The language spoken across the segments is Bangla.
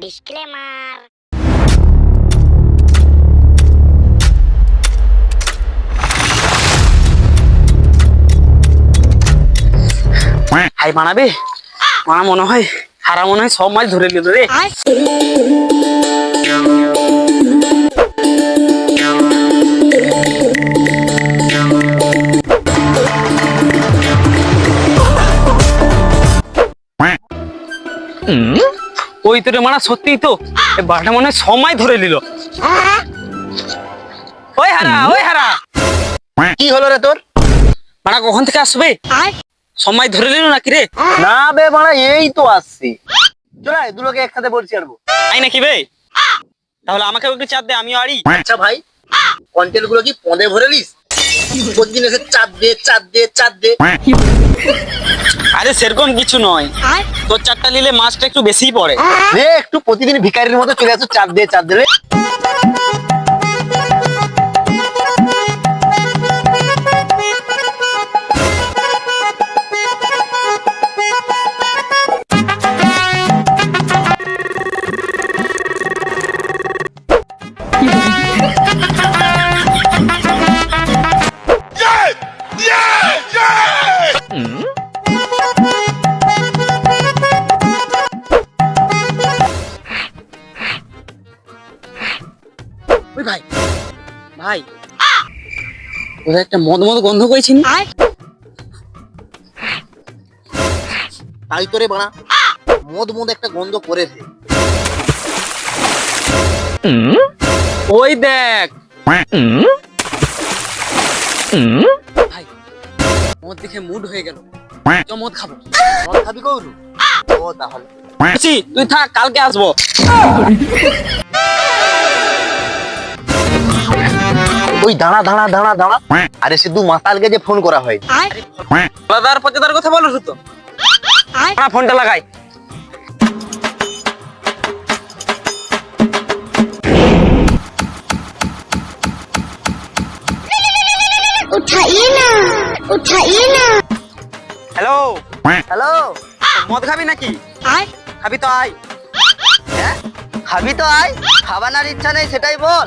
ডিসক্লেমার হাই বানাবে মানা মনে হয় হারা মনে হয় সব মাছ ধরে নিল রে ওই তো রে মানা সত্যি তো বাটা মনে মাছ ধরে নিল। ওই হারা ওই হারা। কি হলো রে তোর? মানা কখন থেকে আসবে? সব মাছ ধরে নিল নাকি রে? না বে বাড়া এই তো আসছি। চল আয়, দুটোকে একসাথে বলছি আরবো তাই নাকি বে? তাহলে আমাকে একটু চাপ দে আমিও আড়ি। আচ্ছা ভাই কন্টেন্টগুলো কি পদে ভরে নিস? প্রতিদিন এসে চাপ দে চাপ দে চাপ দে। আরে সেরকম কিছু নয়। তোর চারটা নিলে মাছটা একটু বেশি পড়ে। রে একটু প্রতিদিন ভিকারির মতো চলে আসো চার দিয়ে চার দে ওরা একটা মদ মদ গন্ধ করেছি তাই তোরে বাড়া। মদ মদ একটা গন্ধ করেছে ওই দেখ। ভাই মদ দেখে মুড হয়ে গেল। চ মদ খাব। মদ খাবি কৌরু ও তাহলে। তুই থাক কালকে আসব। ওই দাঁড়া দাঁড়া দাঁড়া দাঁড়া। আরে শুধু মাতালকে যে ফোন করা হয়। দাদার পচেদার কথা বলো তো ফোনটা লাগাই। উঠাইয়ে না উঠাইয়ে না। হ্যালো? হ্যালো? মদ খাবি নাকি? খাবি তো আয়। হ্যাঁ? খাবি তো আয়। খাবানোর ইচ্ছা নেই সেটাই বল।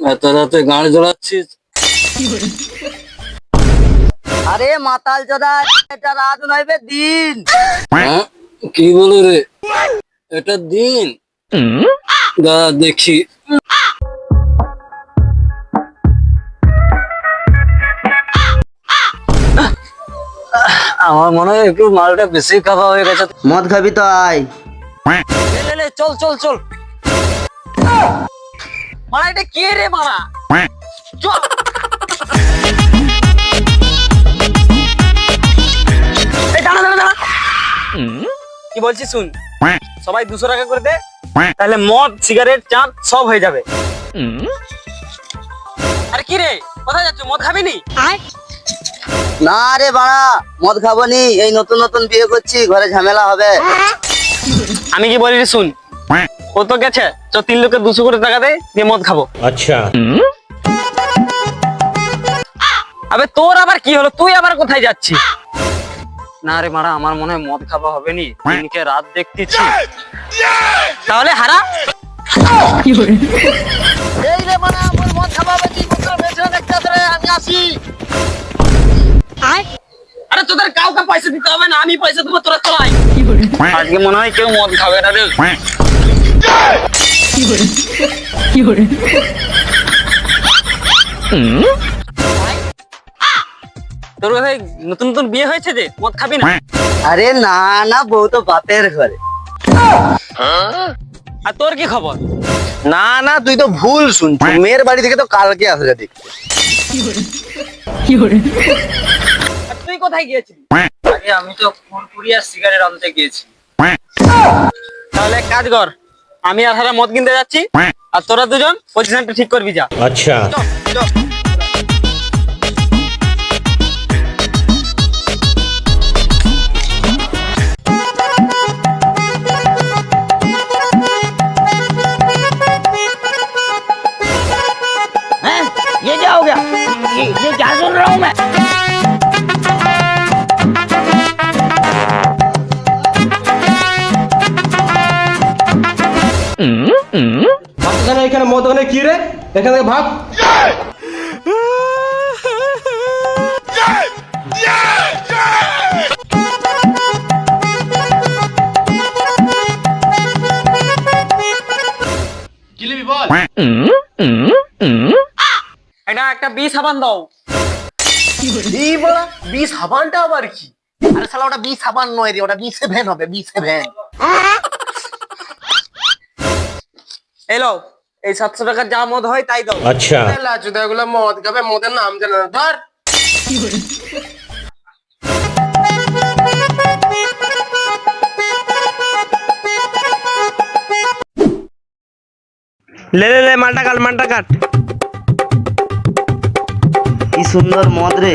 এত রাতে গাড়ি দৌড়াচ্ছিস আরে মাতাল চোদা এটা রাত নইবে দিন। হ্যাঁ? কি বলো রে? এটা দিন। দাদা দেখি। আমার মনে হয় একটু মালটা বেশি খাওয়া হয়ে গেছে। মদ খাবি তো আয়। লে, লে, লে, চল চল চল। মারা এটা কে রে মারা? চল। কি বলছিস শুন? সবাই দুশো টাকা করে দে তাহলে মদ সিগারেট চাঁদ সব হয়ে যাবে। আরে কি রে কোথায় যাচ্ছ? মদ খাবি নি? না রে বাড়া মদ খাব নি। এই নতুন নতুন বিয়ে করছি ঘরে ঝামেলা হবে। আমি কি বলি রে শুন? ও তো গেছে। তো তিন লোকে দুশো করে টাকা দে দিয়ে মদ খাব। আচ্ছা। আবে তোর আবার কি হলো? তুই আবার কোথায় যাচ্ছিস? না রে মারা আমার মনে হয় মদ খাওয়া হবে নি দিনকে রাত দেখতেছি। তাহলে হারা। এই রে আমার মদ হবে কি? দেখতে আমি আসি। আরে তোদের কাউকে পয়সা দিতে হবে না আমি পয়সা দেবো তোরা চলাই। আজকে মনে হয় কেউ মদ খাবে না রে। তোর কোথায় নতুন নতুন বিয়ে হয়েছে যে? মদ খাবি না? আরে না না বউ তো বাপের ঘরে। আর তোর কি খবর? না না তুই তো ভুল শুনছিস। মেয়ের বাড়ি থেকে তো কালকে আসবে দেখ আর তুই কোথায় গিয়েছিলি? আরে আমি তো ফুরফুরি আর সিগারেট আনতে গিয়েছি। তাহলে এক কাজ কর আমি আর মদ কিনতে যাচ্ছি আর তোরা দুজন পজিশনটা ঠিক করবি যা। আচ্ছা। এখানে এখানে মদ দোকানে কি রে? এখান বল? এটা একটা বি সাবান দাও। এই বলা? বি সাবানটা আবার কি? আরে শালা ওটা বি সাবান নয় রে ওটা বি সেভেন হবে বি সেভেন। এলো। এই সাতশো টাকা যা মদ হয় তাই দাও। আচ্ছা। লাচুদা গুলো মদ খাবে মদের নাম জানে না। ধর। লে লে লে মালটা কাট মালটা কাট। কি সুন্দর মদ রে।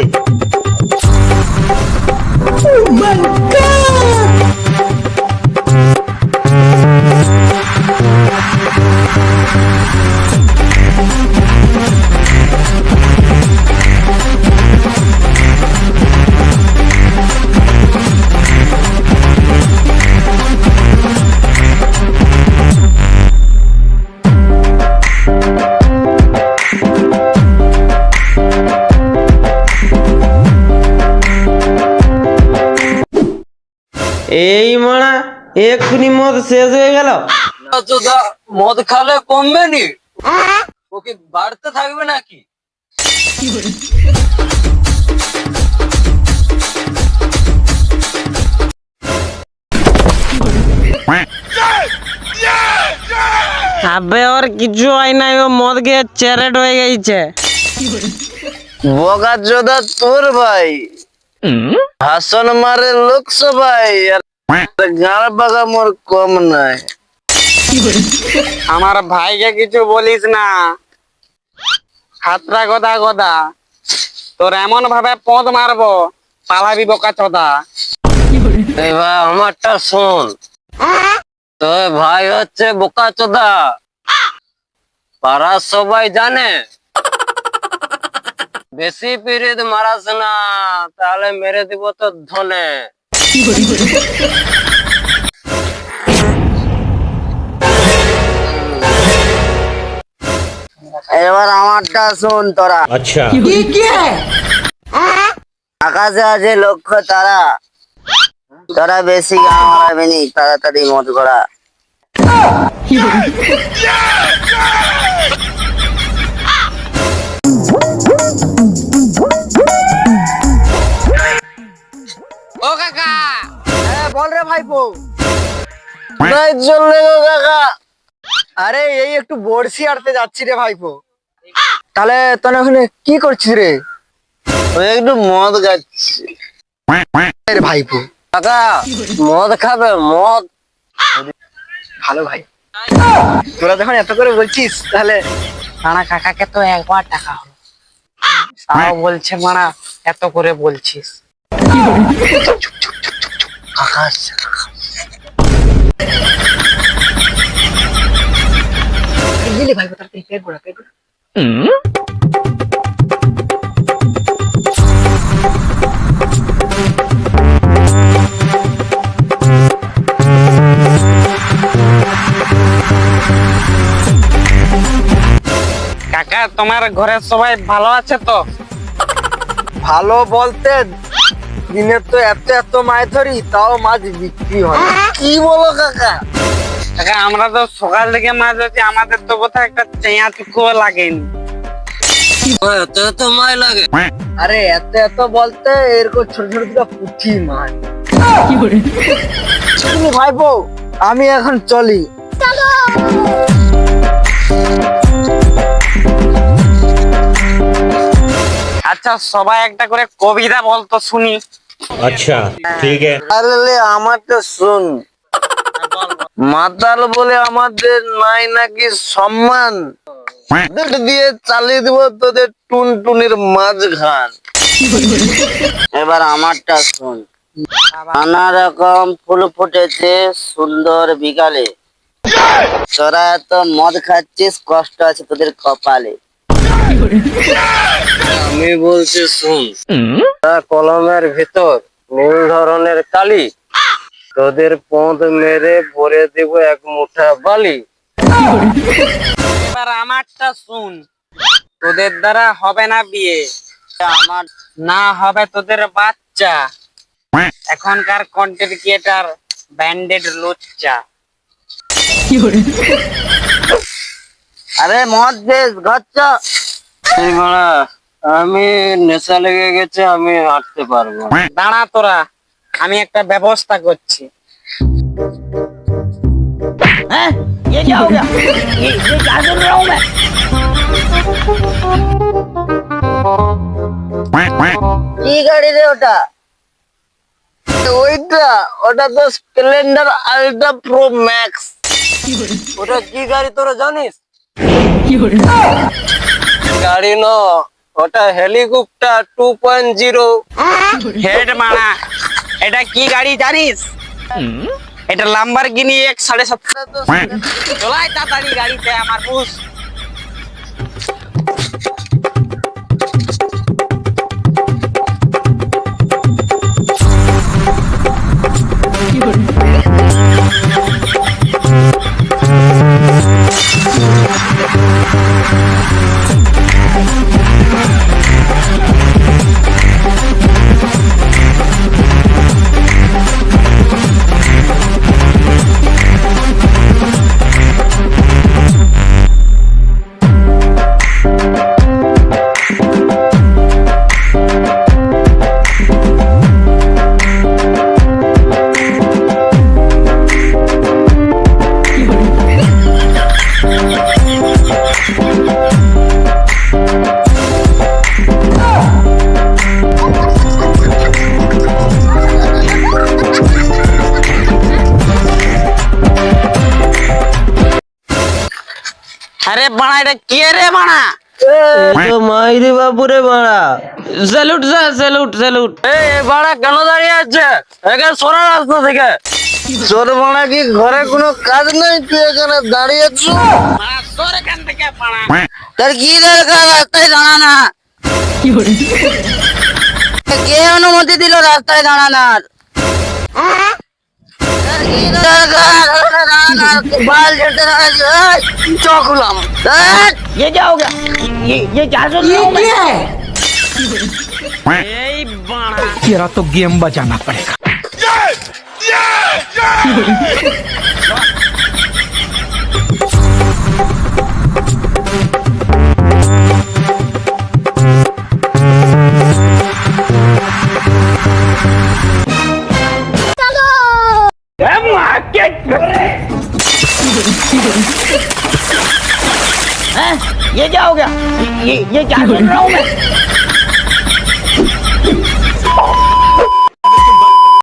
এই মারা এক্ষুনি মদ শেষ হয়ে গেল। মদ খালে কমবে নি। ও কি বাড়তে থাকবে নাকি? আবে ওর কিছু হয় নাই ও মদ খেয়ে চ্যারেট হয়ে গেছে। বগা যোদা তোর ভাই। হাসন মারে লোক সবাই আর গাঁড় বাগা মোর কম নাই। আমার ভাইকে কিছু বলিস না। হাতরা গদা গদা তোর এমন ভাবে পদ মারবো পালাবি বোকা চোদা। এবার আমারটা শোন। তোর ভাই হচ্ছে বোকা চোদা। পাড়ার সবাই জানে বেশি পিরিত মারাস না তাহলে মেরে দিব তো ধনে। এবার আমারটা শোন তোরা। আচ্ছা। আকাশে আছে লক্ষ্য তারা। তারা বেশি গান মারাবি নি তাড়াতাড়ি মত করা ও কাকা বল রে ভাইপো। কোথায় চললে গো কাকা আরে এই একটু বড়শি আড়তে যাচ্ছি রে ভাইপো। তাহলে তোর ওখানে কি করছিস রে? ওই একটু মদ খাচ্ছি। রে ভাইপো। কাকা মদ খাবে মদ। ভালো ভাই। তোরা যখন এত করে বলছিস তাহলে মানা কাকাকে তো একবার টাকা হলো। তাও বলছে মানা এত করে বলছিস। কাকা তোমার ঘরের সবাই ভালো আছে তো? ভালো বলতে দিনে তো এত এত মাছ ধরি তাও মাছ বিক্রি হয়। কি বলো কাকা? কাকা আমরা তো সকাল থেকে মাছ ধরছি আমাদের তো কোথাও একটা চেঁয়া টুকুও লাগেনি। এত এত মায় লাগে? আরে এত এত বলতে এরকম ছোট ছোট দুটো পুঁটি মাছ। তুমি ভাইপো আমি এখন চলি। আচ্ছা সবাই একটা করে কবিতা বলতো শুনি। আচ্ছা ঠিক আছে। আমার তো শুন। মাতাল বলে আমাদের নাই নাকি সম্মান? দিয়ে চালিয়ে দিব তোদের টুনটুনির মাঝখান। এবার আমারটা শুন। নানা রকম ফুল ফুটেছে সুন্দর বিকালে। তোরা এত মদ খাচ্ছিস কষ্ট আছে তোদের কপালে। আমি বলছি শুন। কলমের ভিতর নীল ধরনের কালি তোদের পথ মেরে ভরে দেব এক মুঠা বালি। এবার আমারটা শুন। তোদের দ্বারা হবে না বিয়ে আমার না হবে তোদের বাচ্চা। এখনকার কন্টেন্ট ক্রিয়েটার ব্যান্ডেড লোচ্চা। আরে মদ দেশ মারা। আমি নেশা লেগে গেছে আমি হাঁটতে পারব না। দাঁড়া তোরা আমি একটা ব্যবস্থা করছি। কি গাড়ি রে ওটা? ওইটা ওটা তো স্প্লেন্ডার আলট্রা প্রো ম্যাক্স ওটা কি গাড়ি তোরা জানিস? গাড়ি ন ওটা helicopter two point zero. Head মারা। এটা কি গাড়ি জানিস? এটা লাম্বার গিনি এক সাড়ে সাত চলাই তাড়াতাড়ি গাড়িতে আমার বুঝ। আরে বাড়া এটা কে রে বাড়া? তো মাইরি বাপুরে বাড়া। Salute sir salute salute. এই বাড়া কেন দাঁড়িয়ে আছে এখানে সরা রাস্তা থেকে। তোর বাড়া কি ঘরে কোনো কাজ নেই? তুই এখানে দাঁড়িয়ে আছো বাড়া এখান থেকে বাড়া। তোর কি দরকার? রাস্তায় দাঁড়ানা কে অনুমতি দিল রাস্তায় দাঁড়ানোর? बाल चौक ये क्या हो गया ये ये क्या सुन ये क्या है तेरा तो गेम बजाना पड़ेगा gì vậy chả biết râu